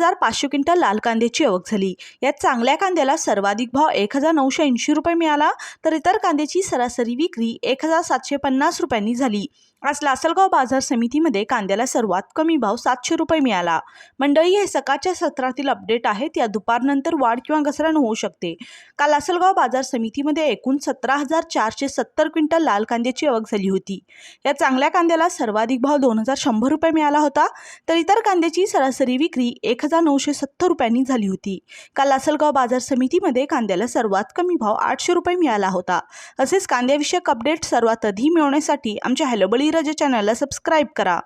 हजार पाचशे क्विंटल लाल कांद्याची आवक झाली. यात चांगल्या कांद्याला सर्वाधिक भाव एक हजार नऊशे ऐंशी रुपये मिळाला तर इतर कांद्याची सरासरी विक्री एक हजार सातशे पन्नास रुपयांनी झाली. आज लासलगाव बाजार समितीमध्ये कांद्याला सर्वात कमी भाव सातशे रुपये मिळाला. मंडळी हे सकाळच्या सत्रातील अपडेट आहेत. या दुपारनंतर वाढ किंवा घसरण होऊ शकते. काल लासलगाव बाजार समितीमध्ये एकूण सतरा हजार चारशे सत्तर क्विंटल लाल कांद्याची आवक झाली होती. या चांगल्या कांद्याला सर्वाधिक भाव दोन हजार शंभर रुपये मिळाला होता. तर इतर कांद्याची सरासरी विक्री एक हजार नऊशे सत्तर रुपयांनी झाली होती. काल लासलगाव बाजार समितीमध्ये कांद्याला सर्वात कमी भाव आठशे रुपये मिळाला होता. असेच कांद्याविषयक अपडेट सर्वात आधी मिळवण्यासाठी आमच्या हॅलोबळी बळीराजा चॅनलला सबस्क्राईब करा.